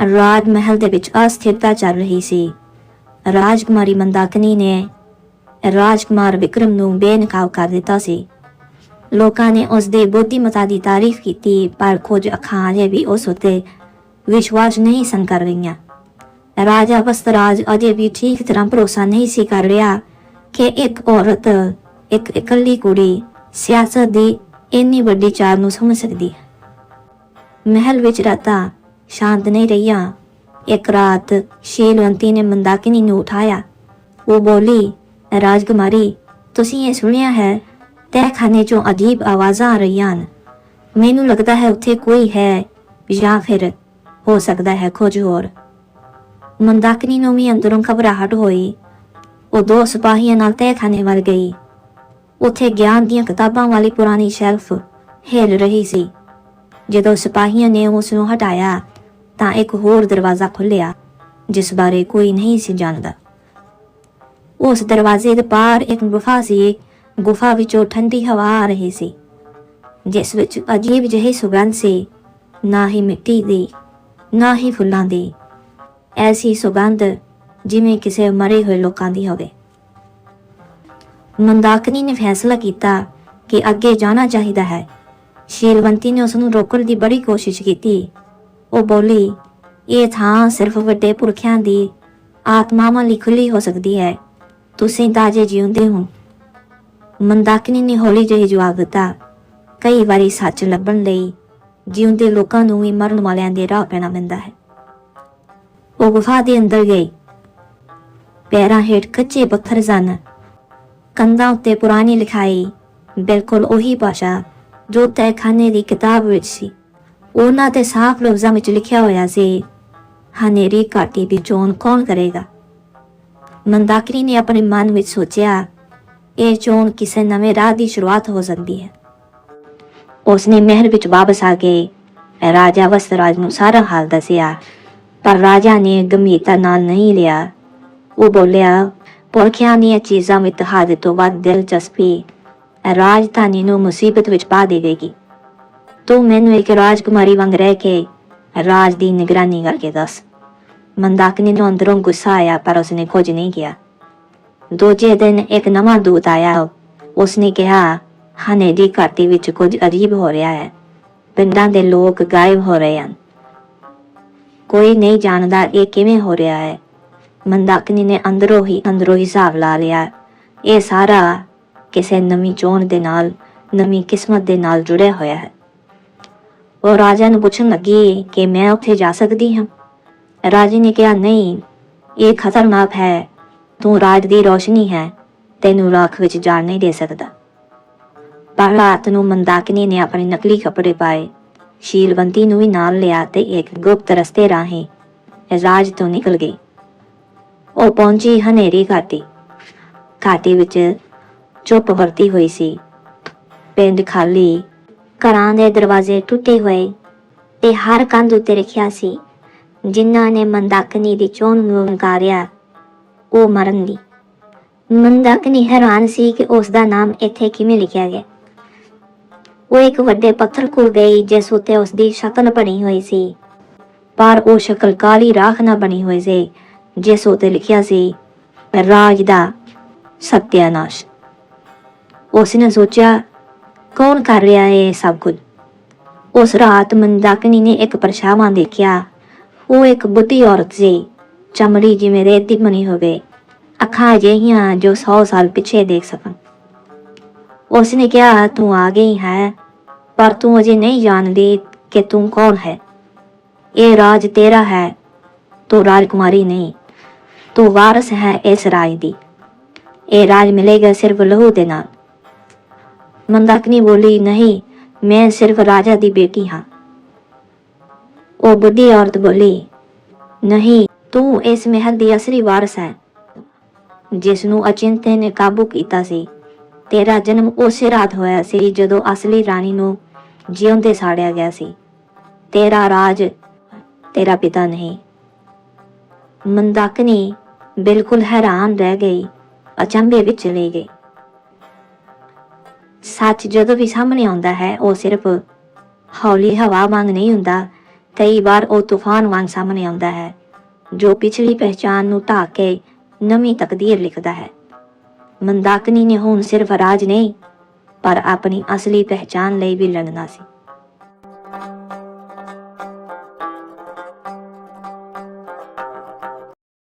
ਰਾਜ ਮਹਿਲ ਦੇ ਵਿੱਚ ਅਸਥਿਰਤਾ ਚੱਲ ਰਹੀ ਸੀ। ਰਾਜਕੁਮਾਰੀ ਮੰਦਾਕਨੀ ਨੇ ਰਾਜਕੁਮਾਰ ਵਿਕਰਮ ਨੂੰ ਬੇਨਕਾਬ ਕਰ ਦਿੱਤਾ ਸੀ। ਲੋਕਾਂ ਨੇ ਉਸ ਦੇ ਬੁੱਧੀਮਤਾ ਦੀ ਤਾਰੀਫ ਕੀਤੀ, ਪਰ ਕੁਝ ਅੱਖਾਂ ਅਜੇ ਵੀ ਉਸ ਉੱਤੇ ਵਿਸ਼ਵਾਸ ਨਹੀਂ ਸਨ ਕਰ ਰਹੀਆਂ। ਰਾਜਾ ਵਸਤਰਾਜ ਅਜੇ ਵੀ ਠੀਕ ਤਰ੍ਹਾਂ ਭਰੋਸਾ ਨਹੀਂ ਸੀ ਕਰ ਰਿਹਾ ਕਿ ਇੱਕ ਔਰਤ, ਇੱਕ ਇਕੱਲੀ ਕੁੜੀ ਸਿਆਸਤ ਦੀ ਇੰਨੀ ਵੱਡੀ ਚਾਲ ਨੂੰ ਸਮਝ ਸਕਦੀ। ਹੈ ਮਹਿਲ ਵਿੱਚ ਰਾਤਾਂ ਸ਼ਾਂਤ ਨਹੀਂ ਰਹੀਆਂ। ਇੱਕ ਰਾਤ ਸ਼ੀਲਵੰਤੀ ਨੇ ਮੰਦਾਕਿਨੀ ਨੂੰ ਉਠਾਇਆ। ਉਹ ਬੋਲੀ, ਰਾਜਕੁਮਾਰੀ, ਤੁਸੀਂ ਇਹ ਸੁਣਿਆ ਹੈ? ਤਹਿਖਾਨੇ ਚੋਂ ਅਜੀਬ ਆਵਾਜ਼ਾਂ ਆ ਰਹੀਆਂ ਹਨ। ਮੈਨੂੰ ਲੱਗਦਾ ਹੈ ਉੱਥੇ ਕੋਈ ਹੈ ਜਾਂ ਫਿਰ ਹੋ ਸਕਦਾ ਹੈ ਕੁਝ ਹੋਰ। ਮੰਦਾਕਿਨੀ ਨੂੰ ਵੀ ਅੰਦਰੋਂ ਘਬਰਾਹਟ ਹੋਈ। ਉਹ ਦੋ ਸਿਪਾਹੀਆਂ ਨਾਲ ਤਹਿਖਾਨੇ ਵੱਲ ਗਈ। ਉੱਥੇ ਗਿਆਨ ਦੀਆਂ ਕਿਤਾਬਾਂ ਵਾਲੀ ਪੁਰਾਣੀ ਸ਼ੈਲਫ ਹਿੱਲ ਰਹੀ ਸੀ। ਜਦੋਂ ਸਿਪਾਹੀਆਂ ਨੇ ਉਸ ਨੂੰ ਹਟਾਇਆ ਤਾਂ ਇੱਕ ਹੋਰ ਦਰਵਾਜ਼ਾ ਖੁੱਲਿਆ ਜਿਸ ਬਾਰੇ ਕੋਈ ਨਹੀਂ ਸੀ ਜਾਣਦਾ। ਉਸ ਦਰਵਾਜ਼ੇ ਦੇ ਪਾਰ ਇੱਕ ਗੁਫਾ ਸੀ। ਗੁਫਾ ਵਿੱਚੋਂ ਠੰਡੀ ਹਵਾ ਆ ਰਹੀ ਸੀ, ਜਿਸ ਵਿੱਚ ਅਜੀਬ ਜਿਹੀ ਸੁਗੰਧ ਸੀ। ਨਾ ਹੀ ਮਿੱਟੀ ਦੀ, ਨਾ ਹੀ ਫੁੱਲਾਂ ਦੀ, ਐਸੀ ਸੁਗੰਧ ਜਿਵੇਂ ਕਿਸੇ ਮਰੇ ਹੋਏ ਲੋਕਾਂ ਦੀ ਹੋਵੇ। ਮੰਦਾਕਨੀ ਨੇ ਫੈਸਲਾ ਕੀਤਾ ਕਿ ਅੱਗੇ ਜਾਣਾ ਚਾਹੀਦਾ ਹੈ। ਸ਼ੇਰਵੰਤੀ ਨੇ ਉਸ ਨੂੰ ਰੋਕਣ ਦੀ ਬੜੀ ਕੋਸ਼ਿਸ਼ ਕੀਤੀ। ਉਹ ਬੋਲੀ, ਇਹ ਥਾਂ ਸਿਰਫ ਵੱਡੇ ਪੁਰਖਿਆਂ ਦੀ ਆਤਮਾਵਾਂ ਲਈ ਖੁੱਲੀ ਹੋ ਸਕਦੀ ਹੈ। ਤੁਸੀਂ ਤਾਜੇ ਜਿਉਂਦੇ ਹੋ। ਮੰਦਾਕਨੀ ਨੇ ਹੌਲੀ ਜਿਹੀ ਜਵਾਬ ਦਿੱਤਾ। ਕਈ ਵਾਰੀ ਸੱਚ ਲੱਭਣ ਲਈ ਜਿਉਂਦੇ ਲੋਕਾਂ ਨੂੰ ਵੀ ਮਰਨ ਵਾਲਿਆਂ ਦੇ ਰਾਹ ਪੈਣਾ ਪੈਂਦਾ ਹੈ। ਉਹ ਗੁਫਾ ਦੇ ਅੰਦਰ ਗਈ ਪੈਰਾਂ ਹੇਠ ਕੱਚੇ ਪੱਥਰ ਸਨ। ਕੰਧਾਂ ਉੱਤੇ ਪੁਰਾਣੀ ਲਿਖਾਈ, ਬਿਲਕੁਲ ਉਹੀ ਭਾਸ਼ਾ ਜੋ ਤਹਿਖਾਨੇ ਦੀ ਕਿਤਾਬ ਵਿੱਚ ਸੀ। ਉਹਨਾਂ ਤੇ ਸਾਫ਼ ਲਫ਼ਜ਼ਾਂ ਵਿੱਚ ਲਿਖਿਆ ਹੋਇਆ ਸੀ ਹਨੇਰੀ ਘਾਟੀ ਦੀ ਚੋਣ ਕੌਣ ਕਰੇਗਾ? ਮੰਦਾਕਰੀ ਨੇ ਆਪਣੇ ਮਨ ਵਿੱਚ ਸੋਚਿਆ, ਇਹ ਚੋਣ ਕਿਸੇ ਨਵੇਂ ਰਾਹ ਦੀ ਸ਼ੁਰੂਆਤ ਹੋ ਸਕਦੀ ਹੈ। ਉਸਨੇ ਮਹਿਲ ਵਿੱਚ ਵਾਪਸ ਆ ਕੇ ਰਾਜਾ ਵਸਤਰਾਜ ਨੂੰ ਸਾਰਾ ਹਾਲ ਦੱਸਿਆ, ਪਰ ਰਾਜਾ ਨੇ ਗੰਭੀਰਤਾ ਨਾਲ ਨਹੀਂ ਲਿਆ। ਉਹ ਬੋਲਿਆ, ਪੁਰਖਿਆਂ ਦੀਆਂ ਚੀਜ਼ਾਂ ਵਿੱਚ ਤੁਹਾਡੇ ਤੋਂ ਵੱਧ ਦਿਲਚਸਪੀ ਰਾਜਧਾਨੀ ਨੂੰ ਮੁਸੀਬਤ ਵਿੱਚ ਪਾ ਦੇਵੇਗੀ। ਤੂੰ ਮੈਨੂੰ ਇੱਕ ਰਾਜਕੁਮਾਰੀ ਵਾਂਗ ਰਹਿ ਕੇ ਰਾਜ ਦੀ ਨਿਗਰਾਨੀ ਕਰਕੇ ਦੱਸ। ਮੰਦਾਕਨੀ ਨੂੰ ਅੰਦਰੋਂ ਗੁੱਸਾ ਆਇਆ, ਪਰ ਉਸਨੇ ਕੁਝ ਨਹੀਂ ਕਿਹਾ। ਦੂਜੇ ਦਿਨ ਇੱਕ ਨਵਾਂ ਦੂਤ ਆਇਆ। ਉਸਨੇ ਕਿਹਾ ਹਨੇਰੀ ਘਾਟੀ ਵਿੱਚ ਕੁਝ ਅਜੀਬ ਹੋ ਰਿਹਾ ਹੈ। ਪਿੰਡਾਂ ਦੇ ਲੋਕ ਗਾਇਬ ਹੋ ਰਹੇ ਹਨ। ਕੋਈ ਨਹੀਂ ਜਾਣਦਾ ਇਹ ਕਿਵੇਂ ਹੋ ਰਿਹਾ ਹੈ। ਮੰਦਾਕਨੀ ਨੇ ਅੰਦਰੋਂ ਹੀ, ਅੰਦਰੋਂ ਹਿਸਾਬ ਲਾ ਲਿਆ। ਇਹ ਸਾਰਾ ਕਿਸੇ ਨਵੀਂ ਚੋਣ ਦੇ ਨਾਲ, ਨਵੀਂ ਕਿਸਮਤ ਦੇ ਨਾਲ ਜੁੜਿਆ ਹੋਇਆ ਹੈ। ਉਹ ਰਾਜਾ ਨੂੰ ਪੁੱਛਣ ਲੱਗੀ ਕਿ ਮੈਂ ਉੱਥੇ ਜਾ ਸਕਦੀ ਹਾਂ। ਰਾਜੇ ਨੇ ਕਿਹਾ, ਨਹੀਂ, ਇਹ ਖਤਰਨਾਕ ਹੈ। ਤੂੰ ਰਾਜ ਦੀ ਰੋਸ਼ਨੀ ਹੈ। ਤੈਨੂੰ ਰਾਖ ਵਿੱਚ ਜਾਣ ਨਹੀਂ ਦੇ ਸਕਦਾ। ਪਰ ਰਾਤ ਨੂੰ ਮੰਦਾਕਿਨੀ ਨੇ ਆਪਣੇ ਨਕਲੀ ਕੱਪੜੇ ਪਾਏ। ਸ਼ੀਲਵੰਤੀ ਨੂੰ ਵੀ ਨਾਲ ਲਿਆ ਤੇ ਇੱਕ ਗੁਪਤ ਰਸਤੇ ਰਾਹੀਂ ਰਾਜ ਤੋਂ ਨਿਕਲ ਗਈ। ਉਹ ਪਹੁੰਚੀ ਹਨੇਰੀ ਘਾਟੀ। ਘਾਟੀ ਵਿੱਚ ਚੁੱਪ ਵਰਤੀ ਹੋਈ ਸੀ। ਪਿੰਡ ਖਾਲੀ ਘਰਾਂ ਦੇ ਦਰਵਾਜ਼ੇ ਟੁੱਟੇ ਹੋਏ ਤੇ ਹਰ ਕੰਧ ਉੱਤੇ ਲਿਖਿਆ ਸੀ, ਜਿਨ੍ਹਾਂ ਨੇ ਮੰਦਾਕਨੀ ਦੀ ਚੋਣ ਨੂੰ ਨਕਾਰਿਆ ਉਹ ਮਰਨ ਦੀ। ਮੰਦਾਕਨੀ ਹੈਰਾਨ ਸੀ ਕਿ ਉਸ ਦਾ ਨਾਮ ਇੱਥੇ ਕਿਵੇਂ ਲਿਖਿਆ ਗਿਆ। ਉਹ ਇੱਕ ਵੱਡੇ ਪੱਥਰ ਕੋਲ ਗਈ, ਜਿਸ ਉੱਤੇ ਉਸ ਦੀ ਸ਼ਕਲ ਬਣੀ ਹੋਈ ਸੀ। ਪਰ ਉਹ ਸ਼ਕਲ ਕਾਲੀ ਰਾਖ ਨਾਲ ਬਣੀ ਹੋਈ ਸੀ, ਜਿਸ ਉੱਤੇ ਲਿਖਿਆ ਸੀ, ਰਾਜ ਦਾ ਸਤਿਆਨਾਸ਼। ਉਸ ਨੇ ਸੋਚਿਆ ਕੌਣ ਕਰ ਰਿਹਾ ਹੈ ਇਹ ਸਭ ਕੁਝ? ਉਸ ਰਾਤ ਮੰਦਾਕਨੀ ਨੇ ਇੱਕ ਪਰਛਾਵਾਂ ਦੇਖਿਆ। ਉਹ ਇੱਕ ਬੁੱਢੀ ਔਰਤ ਸੀ, ਚਮੜੀ ਜਿਵੇਂ ਰੇਤ ਦੀ ਬਣੀ ਹੋਵੇ। ਅੱਖਾਂ ਅਜਿਹੀਆਂ ਜੋ 100 ਸਾਲ ਪਿੱਛੇ ਦੇਖ ਸਕਣ। ਉਸ ਨੇ ਕਿਹਾ, ਤੂੰ ਆ ਗਈ ਹੈ, ਪਰ ਤੂੰ ਅਜੇ ਨਹੀਂ ਜਾਣਦੀ ਕਿ ਤੂੰ ਕੌਣ ਹੈ। ਇਹ ਰਾਜ ਤੇਰਾ ਹੈ, ਤੂੰ ਰਾਜਕੁਮਾਰੀ ਨਹੀਂ, ਤੂੰ ਵਾਰਸ ਹੈ ਇਸ ਰਾਜ ਦੀ। ਇਹ ਰਾਜ ਮਿਲੇਗਾ ਸਿਰਫ ਲਹੂ ਦੇ ਨਾਲ। ਮੰਦਾਕਨੀ ਬੋਲੀ, ਨਹੀਂ, ਮੈਂ ਸਿਰਫ ਰਾਜਾ ਦੀ ਬੇਟੀ ਹਾਂ। ਉਹ ਬੁੱਢੀ ਔਰਤ ਬੋਲੀ, ਨਹੀਂ, ਤੂੰ ਇਸ ਮਹਿਲ ਦੀ ਅਸਲੀ ਵਾਰਸ ਹੈ ਜਿਸ ਨੂੰ ਅਚਿੰਤੇ ਨੇ ਕਾਬੂ ਕੀਤਾ ਸੀ। ਤੇਰਾ ਜਨਮ ਉਸੇ ਰਾਤ ਹੋਇਆ ਸੀ ਜਦੋਂ ਅਸਲੀ ਰਾਣੀ ਨੂੰ ਜਿਉਂਦੇ ਸਾੜਿਆ ਗਿਆ ਸੀ। ਤੇਰਾ ਰਾਜ ਤੇਰਾ ਪਿਤਾ ਨਹੀਂ। ਮੰਦਾਕਨੀ ਬਿਲਕੁਲ ਹੈਰਾਨ ਰਹਿ ਗਈ, ਅਚੰਭੇ ਵਿੱਚ ਚਲੀ ਗਈ। ਸੱਚ ਜਦੋਂ ਵੀ ਸਾਹਮਣੇ ਆਉਂਦਾ ਹੈ, ਉਹ ਸਿਰਫ ਹੌਲੀ ਹਵਾ ਵਾਂਗ ਨਹੀਂ ਹੁੰਦਾ, ਕਈ ਵਾਰ ਉਹ ਤੂਫਾਨ ਵਾਂਗ ਸਾਹਮਣੇ ਆਉਂਦਾ ਹੈ, ਜੋ ਪਿਛਲੀ ਪਹਿਚਾਨ ਨੂੰ ਢਾਹ ਕੇ ਨਵੀਂ ਤਕਦੀਰ ਲਿਖਦਾ ਹੈ। ਮੰਦਾਕਨੀ ਨੇ ਹੁਣ ਸਿਰਫ ਰਾਜ ਨਹੀਂ, ਪਰ ਆਪਣੀ ਅਸਲੀ ਪਹਿਚਾਨ ਲਈ ਵੀ ਲੜਨਾ ਸੀ।